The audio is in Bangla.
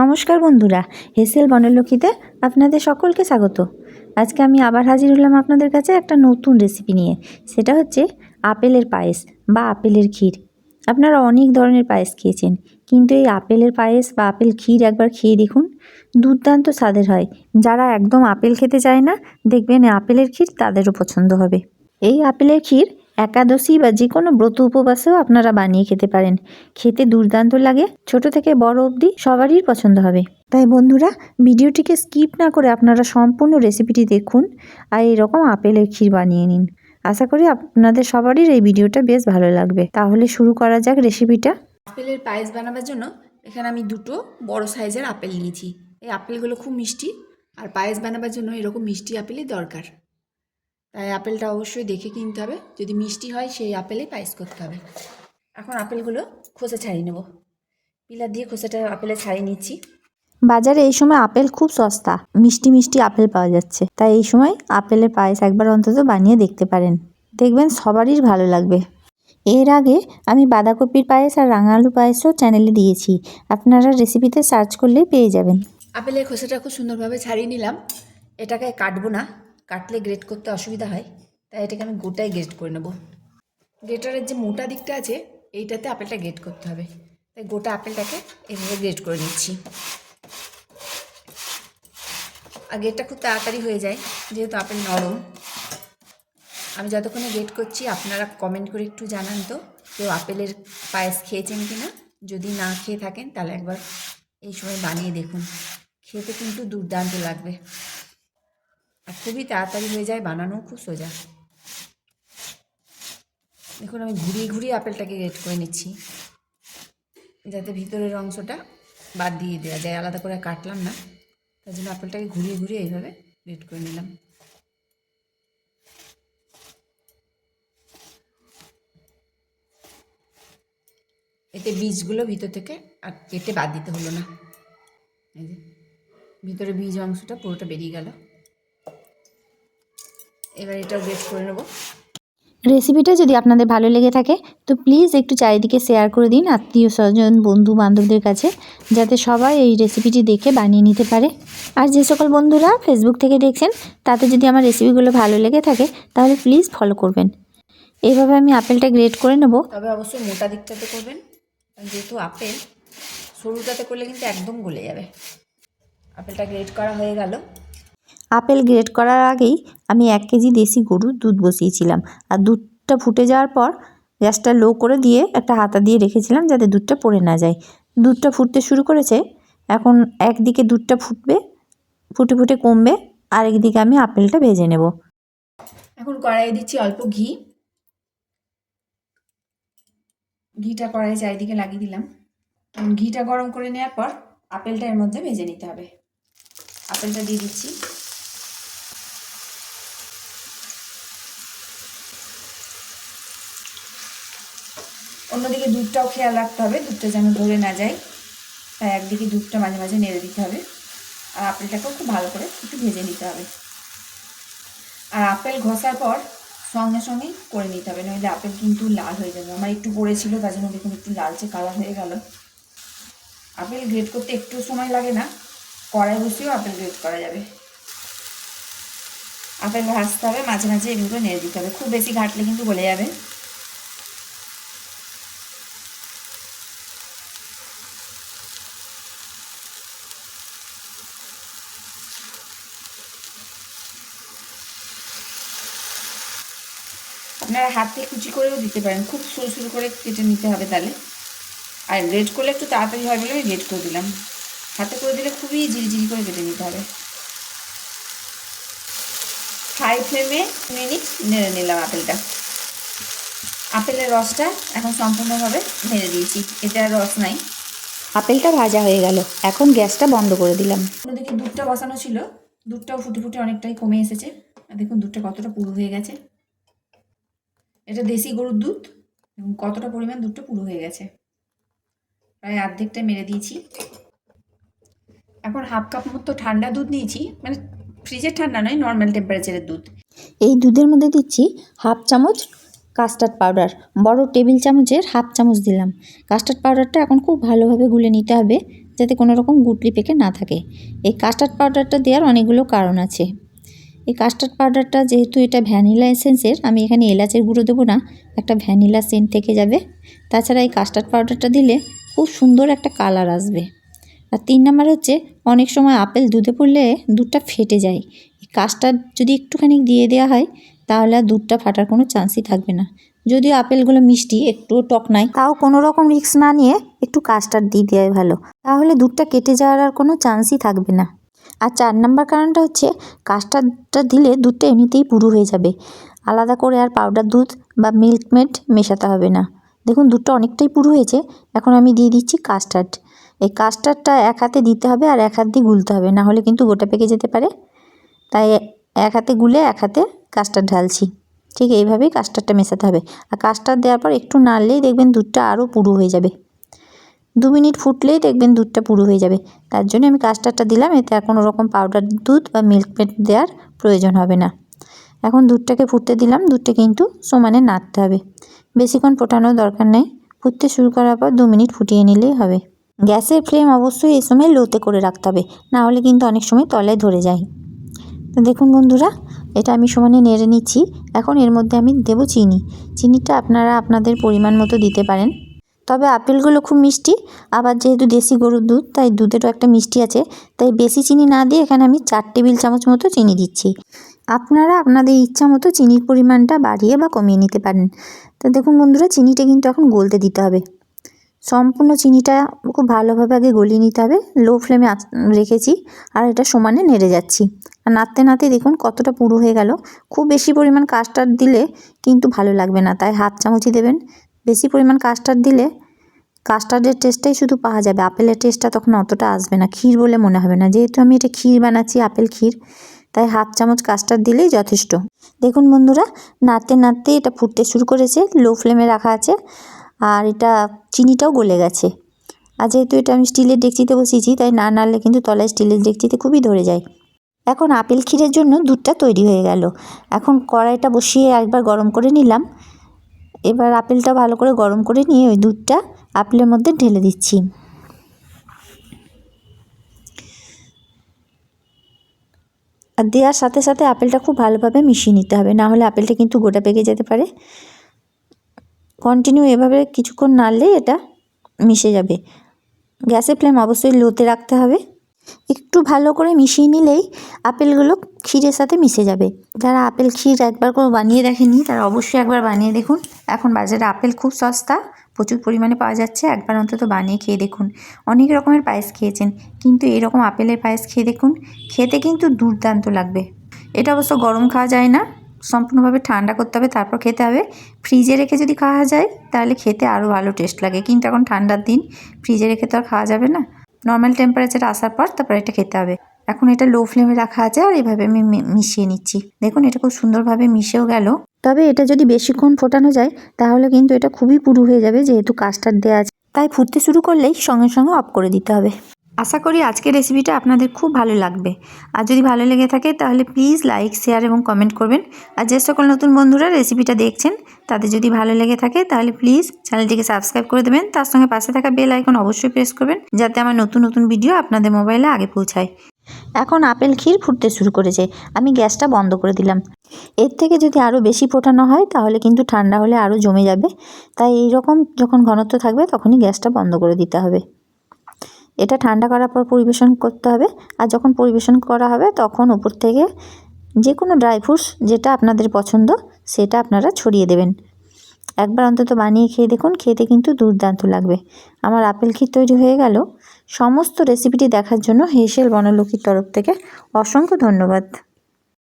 নমস্কার বন্ধুরা হেসেল বনলক্ষীতে আপনাদের সকলকে স্বাগত। আজকে আমি আবার হাজির হলাম আপনাদের কাছে একটা নতুন রেসিপি নিয়ে। সেটা হচ্ছে আপেলের পায়েস বা আপেলের ক্ষীর। আপনারা অনেক ধরনের পায়েস খেয়েছেন, কিন্তু এই আপেলের পায়েস বা আপেল ক্ষীর একবার খেয়ে দেখুন, দুর্দান্ত স্বাদের হয়। যারা একদম আপেল খেতে চায় না, দেখবেন আপেলের ক্ষীর তাদেরও পছন্দ হবে। এই আপেলের ক্ষীর একাদশী বা যে কোনো ব্রত উপবাসেও আপনারা বানিয়ে খেতে পারেন। খেতে দুর্দান্ত লাগে, ছোট থেকে বড় অবধি সবারই পছন্দ হবে। তাই বন্ধুরা, ভিডিওটিকে স্কিপ না করে আপনারা সম্পূর্ণ রেসিপিটি দেখুন আর এরকম আপেলের ক্ষীর বানিয়ে নিন। আশা করি আপনাদের সবারই এই ভিডিওটা বেশ ভালো লাগবে। তাহলে শুরু করা যাক রেসিপিটা। আপেলের পায়েস বানাবার জন্য এখানে আমি দুটো বড় সাইজের আপেল নিয়েছি। এই আপেলগুলো খুব মিষ্টি, আর পায়েস বানাবার জন্য এরকম মিষ্টি আপেলই দরকার। তাই আপেলটা অবশ্যই দেখে কিনতে হবে। যদি মিষ্টি হয় সেই আপেলেই পায়েস করতে হবে। এখন আপেলগুলো খোসা ছাড়িয়ে নেব। পিলার দিয়ে খোসাটা আপেলে ছাড়িয়ে নিচ্ছি। বাজারে এই সময় আপেল খুব সস্তা। মিষ্টি মিষ্টি আপেল পাওয়া যাচ্ছে। তাই এই সময় আপেলের পায়েস একবার অন্তত বানিয়ে দেখতে পারেন। দেখবেন সবারই ভালো লাগবে। এর আগে আমি বাঁধাকপির পায়েস আর রাঙালু পায়েসও চ্যানেলে দিয়েছি। আপনারা রেসিপিতে সার্চ করলেই পেয়ে যাবেন। আপেলের খোসাটা খুব সুন্দরভাবে ছাড়িয়ে নিলাম। এটাকে কাটবো না। কাটলে গ্রেট করতে অসুবিধা হয়, তাই এটাকে আমি গোটাই গ্রেট করে নেব। গ্রেটারের যে মোটা দিকটা আছে, এইটাতে আপেলটা গ্রেট করতে হবে। তাই গোটা আপেলটাকে এভাবে গ্রেট করে নিচ্ছি। আর গ্রেটটা খুব তাড়াতাড়ি হয়ে যায়, যেহেতু আপেল নরম। আমি যতক্ষণে গ্রেট করছি, আপনারা কমেন্ট করে একটু জানান তো, কেউ আপেলের পায়েস খেয়েছেন কি না যদি না খেয়ে থাকেন, তাহলে একবার এই সময় বানিয়ে দেখুন। খেতে কিন্তু দুর্দান্ত লাগবে। আর খুবই তাড়াতাড়ি হয়ে যায় বানানো খুব সোজা। দেখুন, আমি ঘুরিয়ে ঘুরিয়ে আপেলটাকে গ্রেট করে নিচ্ছি। যাতে ভিতরের অংশটা বাদ দিয়ে দেওয়া যায়, আলাদা করে কাটলাম না। তার জন্য আপেলটাকে ঘুরিয়ে ঘুরিয়ে এইভাবে গ্রেট করে নিলাম। এতে বীজগুলো ভিতর থেকে আর কেটে বাদ দিতে হলো না। ভিতরে বীজ অংশটা পুরোটা বেরিয়ে গেল। এবার এটাও গ্রেট করে নেব। রেসিপিটা যদি আপনাদের ভালো লেগে থাকে তো প্লিজ একটু চারিদিকে শেয়ার করে দিন আত্মীয় স্বজন বন্ধু বান্ধবদের কাছে যাতে সবাই এই রেসিপিটি দেখে বানিয়ে নিতে পারে। আর যে সকল বন্ধুরা ফেসবুক থেকে দেখছেন তাতে যদি আমার রেসিপিগুলো ভালো লেগে থাকে তাহলে প্লিজ ফলো করবেন। এইভাবে আমি আপেলটা গ্রেট করে নেব। তবে অবশ্যই মোটা দিকটাতে করবেন যেহেতু আপেল সরুটাতে করলে কিন্তু একদম গলে যাবে। আপেলটা গ্রেট করা হয়ে গেল। আপেল গ্রেড করার আগেই আমি এক কেজি দেশি গরুর দুধ বসিয়েছিলাম। আর দুধটা ফুটে যাওয়ার পর গ্যাসটা লো করে দিয়ে একটা হাতা দিয়ে রেখেছিলাম যাতে দুধটা পড়ে না যায়। দুধটা ফুটতে শুরু করেছে, এখন একদিকে দুধটা ফুটবে, ফুটে ফুটে কমবে আর একদিকে আমি আপেলটা ভেজে নেব। এখন কড়াইয়ে দিচ্ছি অল্প ঘি। ঘিটা কড়াইয়ে চারিদিকে লাগিয়ে দিলাম। ঘিটা গরম করে নেওয়ার পর আপেলটা এর মধ্যে ভেজে নিতে হবে। আপেলটা দিয়ে দিচ্ছি। অন্যদিকে দুধটাও খেয়াল রাখতে হবে, দুধটা যেন ধরে না যায়। তাই একদিকে দুধটা মাঝে মাঝে নেড়ে দিতে হবে। আর আপেলটাকেও খুব ভালো করে একটু ভেজে নিতে হবে। আর আপেল ঘষার পর সঙ্গে সঙ্গেই করে নিতে হবে, নইলে আপেল কিন্তু লাল হয়ে যাবে। আমার একটু পড়েছিল, তার জন্য দেখুন একটু লালচে কালার হয়ে গেল। আপেল গ্রেড করতে একটু সময় লাগে না, কড়াই বসিয়েও আপেল গ্রেড করা যাবে। আপেল ভাজতে হবে, মাঝে মাঝে এগুলো নেড়ে দিতে হবে। খুব বেশি ঘাটলে কিন্তু গলে যাবে। আপনারা হাতে কুচি করেও দিতে পারেন। খুব সরু সরু করে কেটে নিতে হবে তাহলে আর রেড করলে একটু তাড়াতাড়ি হয় বলে আমি রেড করে দিলাম। হাতে করে দিলে খুবই ঝিরিঝিরি করে কেটে নিতে হবে। হাই ফ্লেমে মিনিট নেড়ে নিলাম আপেলটা। আপেলের রসটা এখন সম্পূর্ণভাবে নেড়ে দিয়েছি। এতে আর রস নাই। আপেলটা ভাজা হয়ে গেল। এখন গ্যাসটা বন্ধ করে দিলাম। অন্যদিকে দুধটা বসানো ছিল। দুধটাও ফুটে ফুটে অনেকটাই কমে এসেছে। আর দেখুন দুধটা কতটা পুরো হয়ে গেছে। এটা দেশি গরুর দুধ এবং কতটা পরিমাণ দুধটা পুরো হয়ে গেছে। প্রায় অর্ধেকটা মেরে দিয়েছি। এখন হাফ কাপ মতো ঠান্ডা দুধ নিয়েছি মানে ফ্রিজের ঠান্ডা নয় নর্মাল টেম্পারেচারের দুধ। এই দুধের মধ্যে দিচ্ছি হাফ চামচ কাস্টার্ড পাউডার বড় টেবিল চামচের হাফ চামচ দিলাম। কাস্টার্ড পাউডারটা এখন খুব ভালোভাবে গুলে নিতে হবে, যাতে কোনো রকম গুটলি পেকে না থাকে। এই কাস্টার্ড পাউডারটা দেওয়ার অনেকগুলো কারণ আছে। এই কাস্টার্ড পাউডারটা যেহেতু এটা ভ্যানিলা এসেন্সের আমি এখানে এলাচের গুঁড়ো দেবো না, একটা ভ্যানিলা সেন্ট থেকে যাবে। তাছাড়া এই কাস্টার্ড পাউডারটা দিলে খুব সুন্দর একটা কালার আসবে। আর তিন নাম্বার হচ্ছে, অনেক সময় আপেল দুধে পড়লে দুধটা ফেটে যায়। কাস্টার্ড যদি একটুখানি দিয়ে দেওয়া হয়, তাহলে আর দুধটা ফাটার কোনো চান্সই থাকবে না। যদিও আপেলগুলো মিষ্টি, একটুও টক নাই তাও কোনো রকম রিস্ক না নিয়ে একটু কাস্টার্ড দিয়ে দেওয়াই ভালো। তাহলে দুধটা কেটে যাওয়ার আর কোনো চান্সই থাকবে না। আর চার নাম্বার কারণটা হচ্ছে, কাস্টার্ডটা দিলে দুধটা এমনিতেই পুরু হয়ে যাবে। আলাদা করে আর পাউডার দুধ বা মিল্কমেড মেশাতে হবে না। দেখুন, দুধটা অনেকটাই পুরু হয়েছে। এখন আমি দিয়ে দিচ্ছি কাস্টার্ড। এই কাস্টার্ডটা এক হাতে দিতে হবে আর এক হাত দিয়ে গুলতে হবে, না হলে কিন্তু গোটা পেকে যেতে পারে। তাই এক হাতে গুলে এক হাতে কাস্টার্ড ঢালছি। ঠিক এইভাবেই কাস্টার্ডটা মেশাতে হবে। আর কাস্টার্ড দেওয়ার পর একটু নাড়লেই দেখবেন দুধটা আরও পুরু হয়ে যাবে। দু মিনিট ফুটলেই দেখবেন দুধটা পুরো হয়ে যাবে। তার জন্য আমি কাস্টার্ডটা দিলাম, এতে আর কোনো রকম পাউডার দুধ বা মিল্ক মেড দেওয়ার প্রয়োজন হবে না। এখন দুধটাকে ফুটতে দিলাম, দুধটা কিন্তু সমানে নাড়তে হবে। বেশিক্ষণ ফোটানোর দরকার নেই, ফুটতে শুরু করার পর দু মিনিট ফুটিয়ে নিলেই হবে। গ্যাসের ফ্লেম অবশ্যই এই সময় লোতে করে রাখতে হবে, না হলে কিন্তু অনেক সময় তলায় ধরে যায়। তো দেখুন বন্ধুরা, এটা আমি সমানে নেড়ে নিচ্ছি। এখন এর মধ্যে আমি দেব চিনি। চিনিটা আপনারা আপনাদের পরিমাণ মতো দিতে পারেন। তবে আপেলগুলো খুব মিষ্টি, আবার যেহেতু দেশি গরুর দুধ, তাই দুধেরও একটা মিষ্টি আছে। তাই বেশি চিনি না দিয়ে এখানে আমি চার টেবিল চামচ মতো চিনি দিচ্ছি। আপনারা আপনাদের ইচ্ছা মতো চিনির পরিমাণটা বাড়িয়ে বা কমিয়ে নিতে পারেন। তো দেখুন বন্ধুরা, চিনিটা কিন্তু এখন গলতে দিতে হবে। সম্পূর্ণ চিনিটা খুব ভালোভাবে আগে গলিয়ে নিতে হবে। লো ফ্লেমে রেখেছি আর এটা সমানে নেড়ে যাচ্ছি। আর নাড়তে নাড়তে দেখুন কতটা পুরো হয়ে গেল। খুব বেশি পরিমাণ কাস্টার্ড দিলে কিন্তু ভালো লাগবে না, তাই হাত চামচই দেবেন। বেশি পরিমাণ কাস্টার্ড দিলে কাস্টার্ডের টেস্টটাই শুধু পাওয়া যাবে। আপেলের টেস্টটা তখন অতটা আসবে না। ক্ষীর বলে মনে হবে না। যেহেতু আমি এটা ক্ষীর বানাচ্ছি, আপেল ক্ষীর, তাই হাফ চামচ কাস্টার্ড দিলেই যথেষ্ট। দেখুন বন্ধুরা, নাড়তে নাড়তে এটা ফুটতে শুরু করেছে লো ফ্লেমে রাখা আছে, আর এটা চিনিটাও গলে গেছে। আর যেহেতু এটা আমি স্টিলের ডেকচিতে বসিয়েছি, তাই না নাড়লে কিন্তু তলায় স্টিলের ডেকচিতে খুবই ধরে যায়। এখন আপেল ক্ষীরের জন্য দুধটা তৈরি হয়ে গেল। এখন কড়াইটা বসিয়ে একবার গরম করে নিলাম। এবার আপেলটা ভালো করে গরম করে নিয়ে ওই দুধটা আপেলের মধ্যে ঢেলে দিচ্ছি। আর দেওয়ার সাথে সাথে আপেলটা খুব ভালোভাবে মিশিয়ে নিতে হবে, না হলে আপেলটা কিন্তু গোটা পেকে যেতে পারে। কন্টিনিউ এভাবে কিছুক্ষণ নাড়লেই এটা মিশে যাবে। গ্যাসের ফ্লেম অবশ্যই লোতে রাখতে হবে। একটু ভালো করে মিশিয়ে নিলেই আপেলগুলো ক্ষীরের সাথে মিশে যাবে। যারা আপেল ক্ষীর একবার করে বানিয়ে দেখেনি, তারা অবশ্যই একবার বানিয়ে দেখুন। এখন বাজারে আপেল খুব সস্তা, প্রচুর পরিমাণে পাওয়া যাচ্ছে। একবার অন্তত বানিয়ে খেয়ে দেখুন। অনেক রকমের পায়েস খেয়েছেন, কিন্তু এরকম আপেলের পায়েস খেয়ে দেখুন, খেতে কিন্তু দুর্দান্ত লাগবে। এটা অবশ্য গরম খাওয়া যায় না, সম্পূর্ণভাবে ঠান্ডা করতে হবে, তারপর খেতে হবে। ফ্রিজে রেখে যদি খাওয়া যায়, তাহলে খেতে আরও ভালো টেস্ট লাগে। কিন্তু এখন ঠান্ডার দিন, ফ্রিজে রেখে তো আর খাওয়া যাবে না। নর্মাল টেম্পারেচার আসার পর তারপর এটা খেতে হবে। এখন এটা লো ফ্লেমে রাখা আছে আর এইভাবে আমি মিশিয়ে নিচ্ছি। দেখুন, এটা খুব সুন্দরভাবে মিশেও গেল। তবে এটা যদি বেশিক্ষণ ফোটানো যায়, তাহলে কিন্তু এটা খুবই পুরু হয়ে যাবে যেহেতু কাস্টার্ড দেওয়া আছে। তাই ফুটতে শুরু করলেই সঙ্গে সঙ্গে অফ করে দিতে হবে। আশা করি আজকের রেসিপিটা আপনাদের খুব ভালো লাগবে। আর যদি ভালো লেগে থাকে তাহলে প্লিজ লাইক শেয়ার এবং কমেন্ট করবেন। আর যে সকল নতুন বন্ধুরা রেসিপিটা দেখছেন, তাদের যদি ভালো লেগে থাকে তাহলে প্লিজ চ্যানেলটিকে সাবস্ক্রাইব করে দেবেন। তার সঙ্গে পাশে থাকা বেল আইকন অবশ্যই প্রেস করবেন যাতে আমার নতুন নতুন ভিডিও আপনাদের মোবাইলে আগে পৌঁছায়। এখন আপেল ক্ষীর ফুটতে শুরু করেছে। আমি গ্যাসটা বন্ধ করে দিলাম। এর থেকে যদি আরও বেশি ফোটানো হয় তাহলে কিন্তু ঠান্ডা হলে আরও জমে যাবে। তাই এই রকম যখন ঘনত্ব থাকবে তখনই গ্যাসটা বন্ধ করে দিতে হবে। এটা ঠান্ডা করার পর পরিবেশন করতে হবে। আর যখন পরিবেশন করা হবে, তখন উপর থেকে যে কোনো ড্রাই ফ্রুটস যেটা আপনাদের পছন্দ, সেটা আপনারা ছড়িয়ে দেবেন। একবার অন্তত বানিয়ে খেয়ে দেখুন, খেতে কিন্তু দুর্দান্ত লাগবে। আমার আপেল ক্ষীর তৈরি হয়ে গেল। সমস্ত রেসিপিটি দেখার জন্য হেসেল বনলক্ষীর তরফ থেকে অসংখ্য ধন্যবাদ।